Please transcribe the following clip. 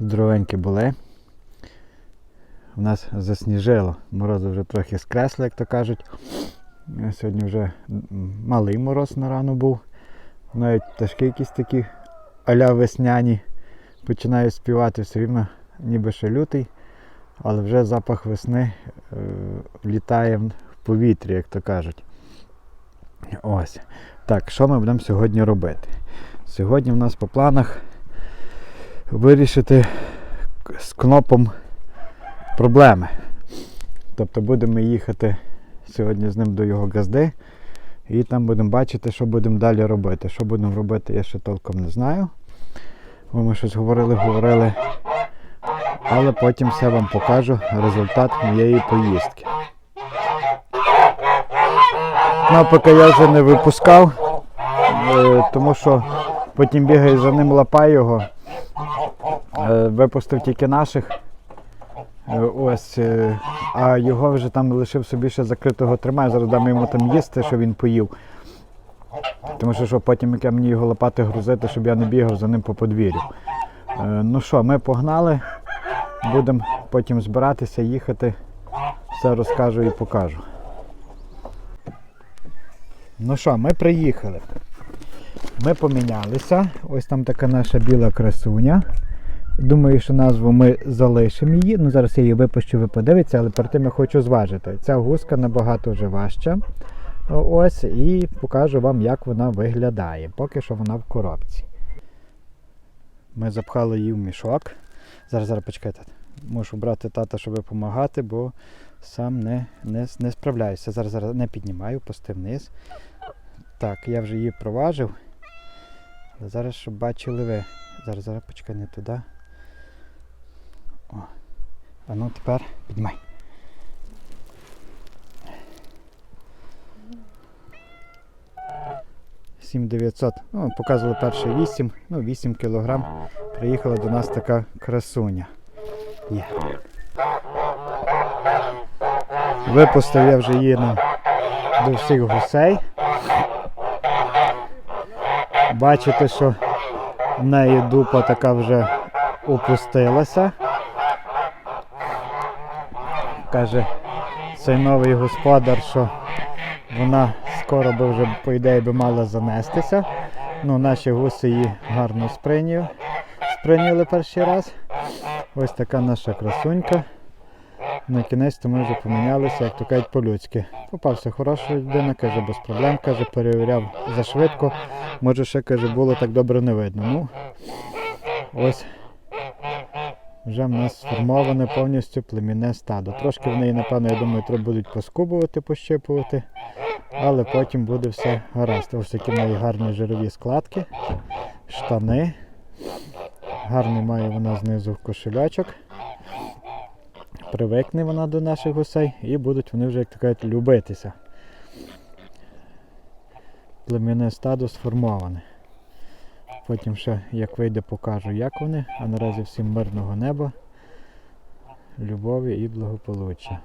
здоровенькі були. У нас засніжило. Морози вже трохи скресли, як то кажуть. Сьогодні вже малий мороз на рану був. Навіть пташки якісь такі аля весняні починають співати все рівно, ніби ще лютий, але вже запах весни е, літає в повітрі, як то кажуть. Ось. Так, що ми будемо сьогодні робити? Сьогодні в нас по планах вирішити з кнопом проблеми. Тобто будемо їхати сьогодні з ним до його газди і там будемо бачити, що будемо далі робити. Що будемо робити, я ще толком не знаю. Бо Ми щось говорили, говорили. Але потім все вам покажу результат моєї поїздки. Кнопика я вже не випускав, е, тому що потім бігаю за ним, лапаю його. Е, Випустив тільки наших. Е, Ось, е, а його вже там лишив собі ще закритого тримаю. Зараз дам йому там їсти, що він поїв. Тому що, що потім як я мені його лопати грузити, щоб я не бігав за ним по подвір'ю. Ну що, ми погнали. Будемо потім збиратися, їхати. Все розкажу і покажу. Ну що, ми приїхали. Ми помінялися. Ось там така наша біла красуня. Думаю, що назву ми залишимо її. Ну, зараз я її випущу, ви подивіться, але перед тим я хочу зважити. Ця гуска набагато вже важча. Ось, і покажу вам, як вона виглядає. Поки що вона в коробці. Ми запхали її в мішок. Зараз, зараз почекайте. Мушу брати тата, щоб допомагати, бо сам не, не, не справляюся. Зараз, зараз не піднімаю, пусти вниз. Так, я вже її проважив. Зараз, щоб бачили ви. Зараз, зараз почекай не туди. О. А ну тепер піднімай. Сім 900. Ну, показували перше 8, ну 8 кілограм. Приїхала до нас така красуня. Є. Випустив я вже її на, до всіх гусей. Бачите, що в неї дупа така вже опустилася. Каже цей новий господар, що вона скоро би вже, по ідеї, би мала занестися. Ну, наші гуси її гарно сприйняли, перший раз. Ось така наша красунька. На кінець ми вже помінялися, як то кажуть, по-людськи. Попався хороша людина, каже, без проблем, каже, перевіряв зашвидко. Може, ще каже, було так добре не видно. Ну, ось вже в нас сформоване повністю племінне стадо. Трошки в неї, напевно, я думаю, треба будуть поскубувати, пощипувати, але потім буде все гаразд. Ось такі неї гарні жирові складки, штани. Гарний має вона знизу кошелячок. Привикне вона до наших гусей і будуть вони вже, як то кажуть, любитися. Племінне стадо сформоване. Потім ще, як вийде, покажу, як вони. А наразі всім мирного неба, любові і благополуччя.